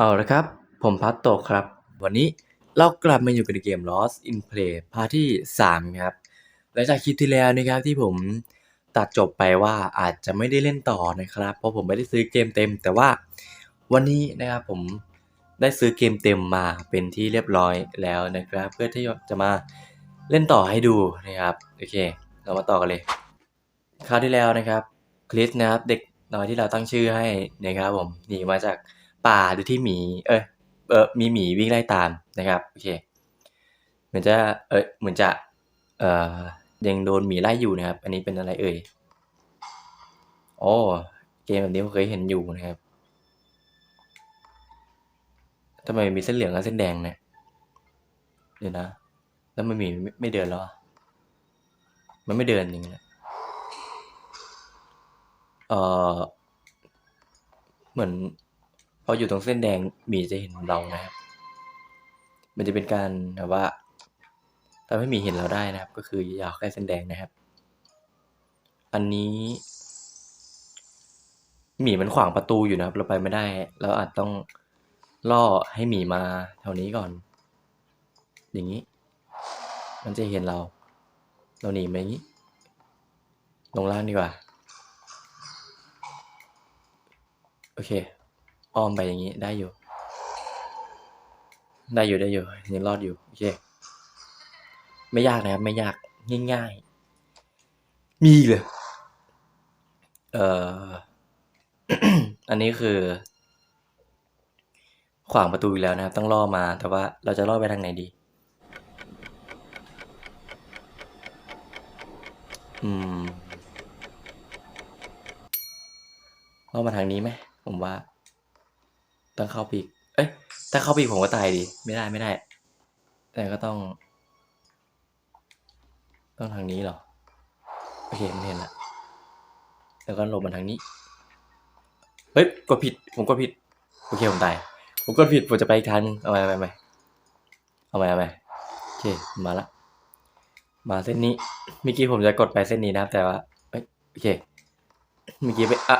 เอาละครับ ผมพัตโตครับ วันนี้เรากลับมาอยู่กันในเกม Lost in Play พาร์ทที่ 3 ครับ หลังจากคลิปที่แล้วนะครับที่ผมตัดจบไปว่าอาจจะไม่ได้เล่นต่อนะครับ เพราะผมไม่ได้ซื้อเกมเต็ม แต่ว่าวันนี้นะครับผมได้ซื้อเกมเต็มมาเป็นที่เรียบร้อยแล้วนะครับ เพื่อที่จะมาเล่นต่อให้ดูนะครับโอเค เรามาต่อกันเลยคราวที่แล้วนะครับคริสนะครับเด็กน้อยที่เราตั้งชื่อให้นะครับผมหนีมาจาก ป่าโดยที่หมี เอยเออมีหมีวิ่งไล่ตามนะครับโอเคเหมือนจะเอยเหมือนจะเอ่อยังโดนหมีไล่อยู่นะครับ อันนี้เป็นอะไรเอ่ยโอ้เกมแบบนี้ผมเคยเห็นอยู่นะครับทำไมมีเส้นเหลืองกับเส้นแดงเนี่ยเดี๋ยวนะ แล้วมันหมีไม่เดินแล้วอมันไม่เดินอย่างเงี้ยเอ่อเหมือน พออยู่ตรงเส้นแดงหมีจะเห็นเรานะครับ มันจะเป็นการแบบว่าทำให้หมีเห็นเราได้นะครับ ก็คืออยาวแค่เส้นแดงนะครับ อันนี้หมีมันขวางประตูอยู่นะครับ เราไปไม่ได้ เราอาจต้องล่อให้หมีมาแถวนี้ก่อน อย่างนี้ มันจะเห็นเรา เราหนีไปอย่างนี้ ลงล่างดีกว่า โอเค อ้อมไปอย่างนี้ได้อยู่ ได้อยู่ได้อยู่ยังรอดอยู่โอเคไม่ยากนะครับไม่ยากง่ายๆ มีเลยเอ่ออันนี้คือ ขวางประตูอีกแล้วนะครับ ต้องล่อมาแต่ว่าเราจะล่อไปทางไหนดี อืมล่อมาทางนี้ไหมผมว่า ต้องเข้าปีก เอ้ย ถ้าเข้าปีกผมก็ตายดิ ไม่ได้ไม่ได้ แต่ก็ต้อง ต้องทางนี้เหรอ โอเคมันเห็นละ แล้วก็หลบมาทางนี้ เฮ้ย กดผิด ผมกดผิด โอเคผมตาย ผมกดผิด ผมจะไปอีกทางนึงเอาไปเอาไปเอาไปเอาไปอาไปโอเค มาละ มาเส้นนี้ เมื่อกี้ผมจะกดไปเส้นนี้นะครับ แต่ว่าเอ้ยโอเค เมื่อกี้ไป อะ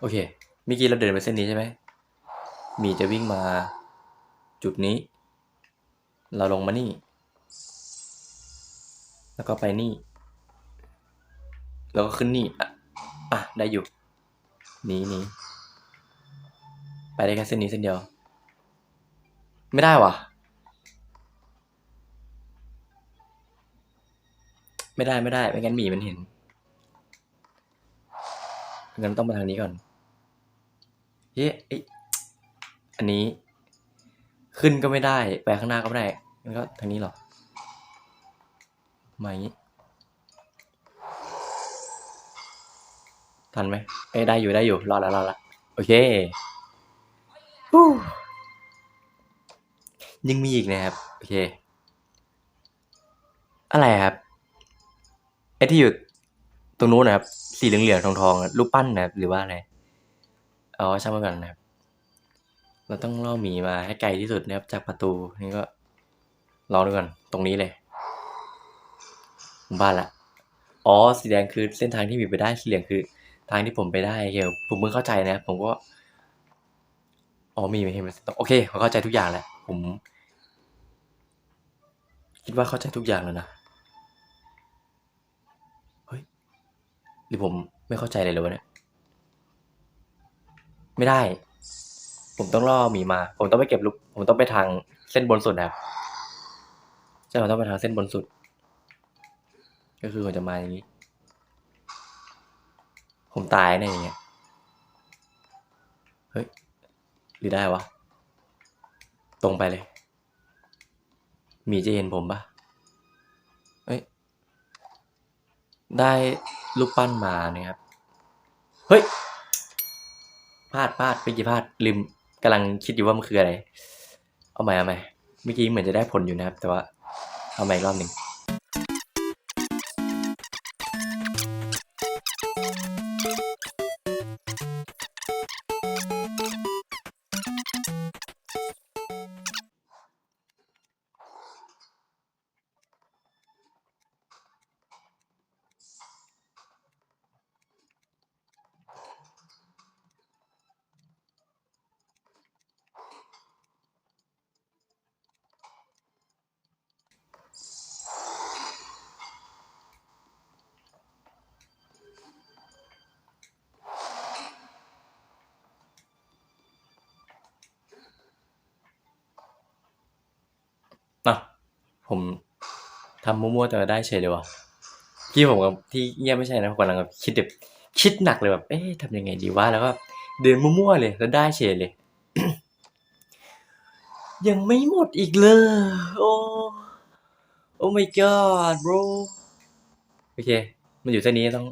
โอเค เมื่อกี้เราเดินไปเส้นนี้ใช่ไหมมีจะวิ่งมาจุดนี้ เราลงมานี่ แล้วก็ไปนี่ แล้วก็ขึ้นนี่ อะอะได้อยู่หนีหนีไปได้แค่เส้นนี้เส้นเดียว ไม่ได้วะไม่ได้ไม่ได้ ไม่งั้นหมีมันเห็นงั้นต้องมาทางนี้ก่อน เฮ้ยเอ้อันนี้ ขึ้นก็ไม่ได้ ไปข้างหน้าก็ไม่ได้งั้นก็ทางนี้หรอมาอย่างนี้ ทันไหมเอ้ได้อยู่ได้อยู่ รอดแล้วรอดแล้วโอเคยังมีอีกนะครับ โอเค อะไรครับไอ้ที่อยู่ตรงนู้นนะครับ สีเหลืองๆทองๆรูปปั้นนะครับหรือว่าอะไร อ๋อช่างมันก่อนนะครับ เราต้องล่อหมีมาให้ไกลที่สุดนะครับ จากประตูนี่ก็ลองดูก่อนตรงนี้เลยบ้านละอ๋อสีแดงคือเส้นทางที่หมีไปได้สีเหลืองคือ ทางที่ผมไปได้เกี่ยวผมเพิ่งเข้าใจนะผมก็อ๋อมีไม่เห็นมันโอเคผมเข้าใจทุกอย่างแล้วผม คิดว่าเข้าใจทุกอย่างแล้วนะเฮ้ยหรือผมไม่เข้าใจเลยเลยวะเนี่ย ไม่ได้ ผมต้องล่อหมีมา ผมต้องไปเก็บลูกผมต้องไปทางเส้นบนสุดนะครับใช่ผมต้องไปทางเส้นบนสุด ก็คือผมจะมาอย่างนี้ ผมตายแน่อย่างเงี้ยเฮ้ยหรือได้วะ ตรงไปเลยหมีจะเห็นผมปะเฮ้ย ได้รูปปั้นมาเนะครับ เฮ้ย พลาดพลาดเมื่อกี้พลาดลืมกำลังคิดอยู่ว่ามันคืออะไร เอาใหม่เอาใหม่เมื่อกี้เหมือนจะได้ผลอยู่นะครับ แต่ว่าเอาใหม่อีกรอบหนึ่งำมั่วๆแต่ได้เฉยเลยวะพี่ผมกับที่เงียบไม่ใช่นะผมกำลังแบบคิดแบบคิดหนักเลยแบบ เอ๊ะทำยังไงดีวะแล้วก็เดินมั่วๆเลยแล้วได้เฉยเลย ยังไม่หมดอีกเลย โอ้โอ้ my god bro โอเค มันอยู่เส้นนี้ต้อง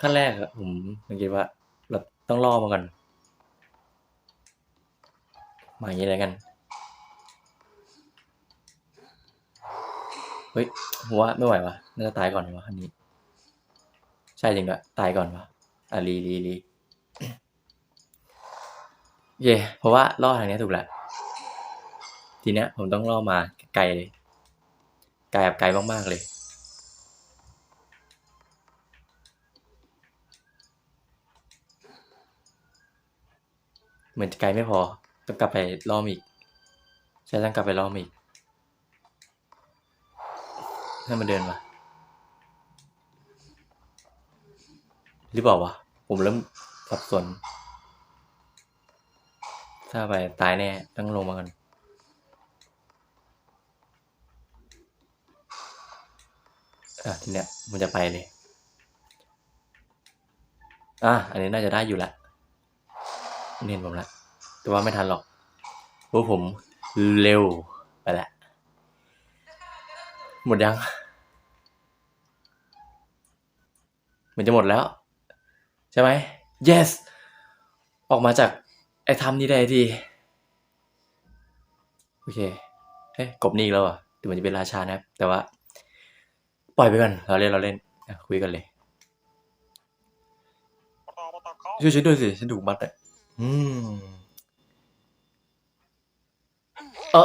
ขั้นแรกอะผมสังเกตว่า เราต้องล่อมาก่อนมาอย่างนี้เลยกัน เฮ้ยผมว่าไม่ไหววะน่าจะตายก่อนวะคันนี้ ใช่จริงด้วยตายก่อนวะอะรีรีรีเย่เพราะว่าล่อทางนี้ถูกแล้วทีเนี้ยผมต้องล่อมาไกลเลยไกลแบบไกลมากๆเลย เหมือนไกลไม่พอต้องกลับไปล่อมอีกใช่ต้องกลับไปล่อมอีก ให้มันเดินมาหรือเปล่าวะ ผมเริ่มสับสน ถ้าไปตายแน่ ต้องลงมากันอะทีเนี้ยมันจะไปเลย อะ อันนี้น่าจะได้อยู่ละเน้นผมละ แต่ว่าไม่ทันหรอกเพราะผมเร็วไปละ หมดยัง มันจะหมดแล้ว ใช่ไหม yes ออกมาจากไอ้ทำนี้ได้ทีโอเคเฮ้ยกบนี่แล้วอะถึงมันจะเป็นราชานะครับ แต่ว่า ปล่อยไปก่อนเราเล่นเราเล่นคุยกันเลย ช่วยช่วยด้วยสิ ฉันถูกมัดอะอืมเออ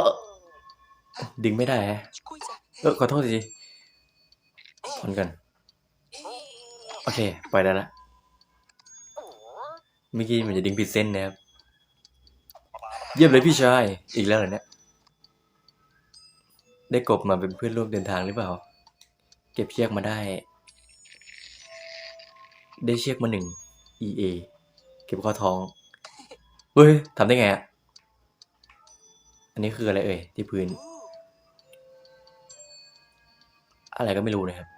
ดึงไม่ได้ฮะ เออขอโทษทีทนกัน โอเค ปล่อยได้ละเมื่อกี้มันจะดึงผิดเส้นนะครับ เยี่ยมเลยพี่ชาย อีกแล้วเหรอเนี่ย ได้กบมาเป็นเพื่อนร่วมเดินทางหรือเปล่า เก็บเชือกมาได้ ได้เชือกมาหนึ่ง EA เก็บข้อท้อง เฮ้ยทำได้ไงอะ อันนี้คืออะไรเอ่ยที่พื้น อะไรก็ไม่รู้นะครับ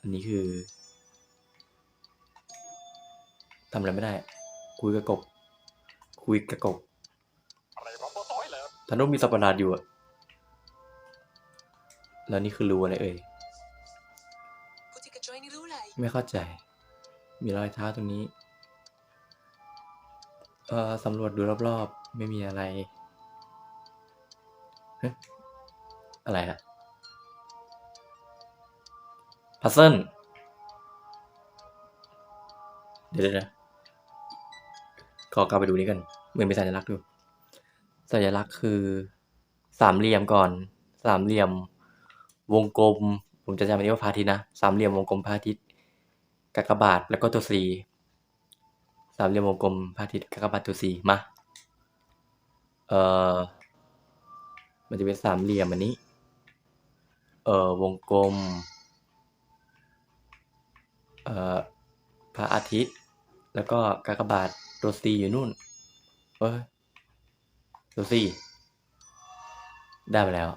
อันนี้คือทำอะไรไม่ได้ คุยกับกบ คุยกับกบธนุมีสัตว์ประหลาดอยู่อะแล้วนี่คือรูอะไรเอ่ย ไม่เข้าใจ มีรอยเท้าตรงนี้ เอ่อสำรวจดูรอบๆ ไม่มีอะไรเฮ้ยอะไรอะ พัซเซิลเดี๋ยวๆนะขอกลับไปดูนี้กันเหมือนเป็นสัญลักษณ์ดู สัญลักษณ์คือสามเหลี่ยมก่อน สามเหลี่ยม วงกลม ผมจะจำอันนี้ว่าพระอาทิตย์นะ สามเหลี่ยมวงกลมพระอาทิตย์กากบาทแล้วก็ตัวสีสามเหลี่ยมวงกลมพระอาทิตย์กากบาทตัวสีมา เอ่อ มันจะเป็นสามเหลี่ยมอันนี้ เอ่อ วงกลม พระอาทิตย์ แล้วก็กากบาทตัวสีอยู่นู่นเอ้ยตัวสีได้ไปแล้ว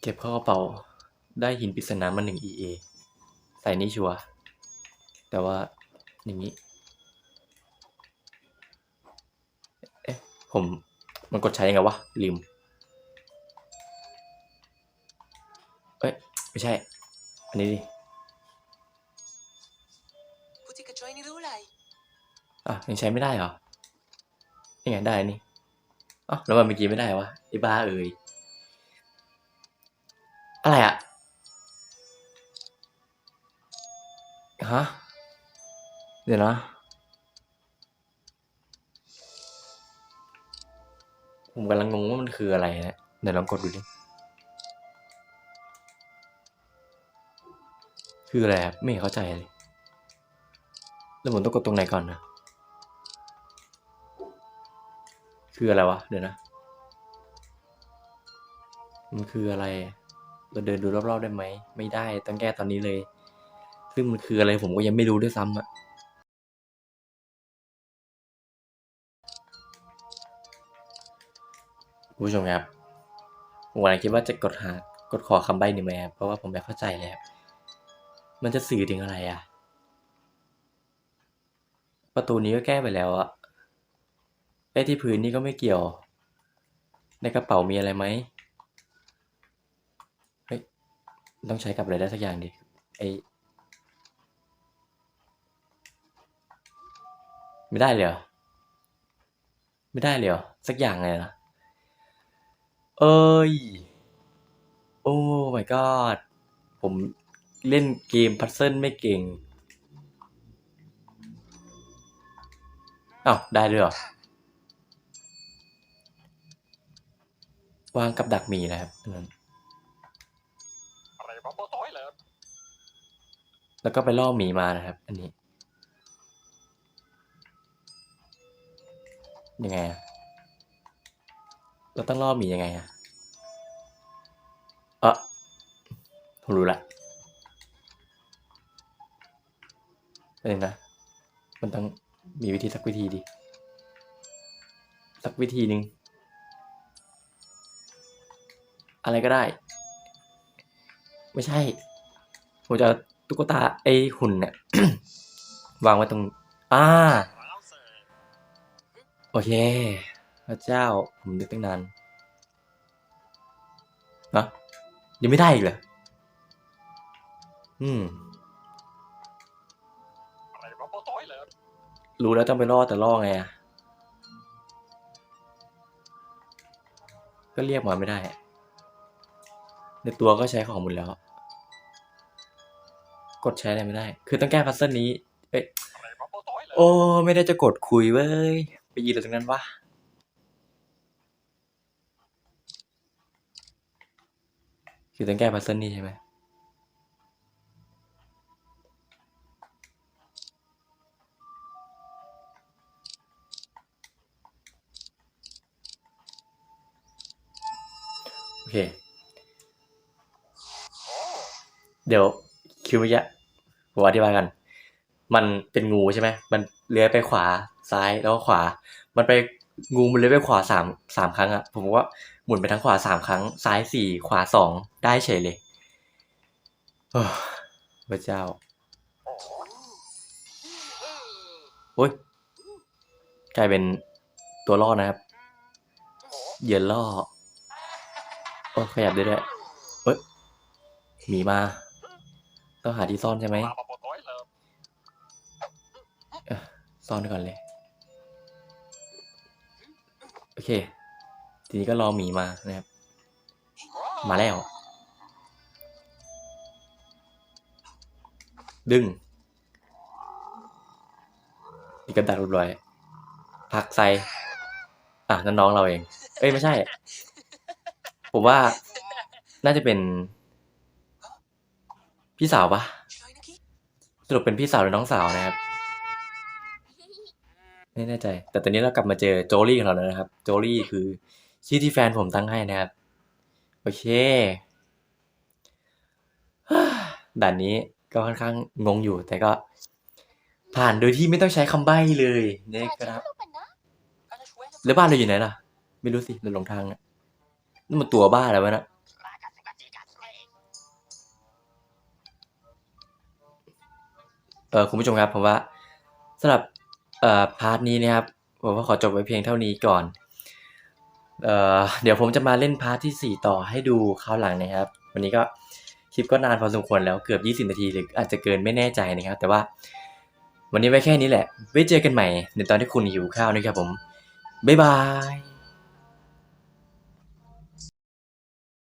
เก็บเข้ากระเป๋าได้หินปริศนามาหนึ่ง EA ใส่นี่ชัว แต่ว่าอย่างนี้ เอ๊ะ ผมมันกดใช้ยังไงวะลืมเอ้ย ไม่ใช่ อันนี้ดิอะยังใช้ไม่ได้เหรอนี่ไงได้นี่อ๋อแล้วมันเมื่อกี้ไม่ได้วะไอ้บ้าเอ่ยอะไรอะฮะเดี๋ยวนะผมกำลังงงว่ามันคืออะไรนะเดี๋ยวลองกดดูดิ คืออะไรครับไม่เข้าใจเลยแล้วผมต้องกดตรงไหนก่อนนะ คืออะไรวะ เดี๋ยวนะ มันคืออะไร เราเดินดูรอบๆได้ไหม ไม่ได้ ต้องแก้ตอนนี้เลย ซึ่งมันคืออะไรผมก็ยังไม่รู้ด้วยซ้ำอะคุณผู้ชมครับผมกำลังคิดว่าจะกดหากดขอคำใบ้หนึ่งไหมครับ เพราะว่าผมไม่เข้าใจเลยครับ มันจะสื่อถึงอะไรอะประตูนี้ก็แก้ไปแล้วอะไอ้ที่พื้นนี่ก็ไม่เกี่ยว ในกระเป๋ามีอะไรไหมเฮ้ยต้องใช้กับอะไรได้สักอย่างดิไอไม่ได้เลยเหรอไม่ได้เลยเหรอสักอย่างเลยนะเอ้ย โอ้ my god ผม เล่นเกมพัซเซิลไม่เก่งอ้าวได้ด้วยเหรอ วางกับดักหมีนะครับอันนั้นอะไรวะโปต้อยเหรอแล้วก็ไปล่อหมีมานะครับ อันนี้ ยังไงอะเราต้องล่อหมียังไงอะเออผมรู้ละ เองนะ มันต้องมีวิธีสักวิธีดิสักวิธีหนึ่งอะไรก็ได้ ไม่ใช่ ผมจะตุ๊กตาไอ้หุ่นเนี่ยวางไว้ตรง อ่าว้าโอเค พระเจ้า ผมนึกตั้งนานนะยังไม่ได้อีกเหรออืม รู้แล้วต้องไปล่อแต่ล่อไงอะก็เรียกมาไม่ได้ ในตัวก็ใช้ของหมดแล้ว กดใช้อะไรไม่ได้ คือต้องแก้พัซเซิลนี้ เอ้ย โอ้ ไม่ได้จะกดคุยเว้ย ไปยืนอะไรตรงนั้นวะคือต้องแก้พัซเซิลนี่ใช่ไหม เดี๋ยวคิวเมื่อกี้ผมอธิบายกัน มันเป็นงูใช่ไหมมันเลื้อยไปขวาซ้ายแล้วก็ขวา มันไปงูมันเลื้อยไปขวาสามสามครั้งอะผมว่าหมุนไปทั้งขวาสามครั้ง ซ้ายสี่ขวาสองได้เฉยเลยโอ้พระเจ้าโอ้โอ้ยกลายเป็นตัวล่อนะครับเหยื่อล่อโอ้ขยับได้ด้วยเอ้ยหมีมา ต้องหาที่ซ่อนใช่ไหมซ่อนก่อนเลย โอเค ทีนี้ก็รอหมีมานะครับ มาแล้ว ดึงอีกกระดักรียบร้อยผักใส่อะนั่นน้องเราเอง เอ้ยไม่ใช่ ผมว่าน่าจะเป็น พี่สาวปะสรุปเป็นพี่สาวหรือน้องสาวนะครับไม่แน่ใจ แต่ตอนนี้เรากลับมาเจอโจลี่ของเราแล้วนะครับ โจลี่คือชื่อที่แฟนผมตั้งให้นะครับ โอเคด่านนี้ก็ค่อนข้างงงอยู่ แต่ก็ ผ่านโดยที่ไม่ต้องใช้คำใบ้เลยนะครับแล้วบ้านเราอยู่ไหนล่ะ ไม่รู้สิเราหลงทางอะนี่มันตัวบ้าแล้ววะนะ เออคุณผู้ชมครับผมว่าสำหรับเอ่อพาร์ทนี้นะครับผมว่าขอจบไว้เพียงเท่านี้ก่อนเอ่อเดี๋ยวผมจะมาเล่นพาร์ทที่สี่ต่อให้ดูคราวหลังนะครับ วันนี้ก็คลิปก็นานพอสมควรแล้วเกือบ 20 นาทีหรืออาจจะเกินไม่แน่ใจนะครับ แต่ว่าวันนี้ไว้แค่นี้แหละ ไว้เจอกันใหม่ในตอนที่คุณหิวข้าวนะครับผมบ๊ายบาย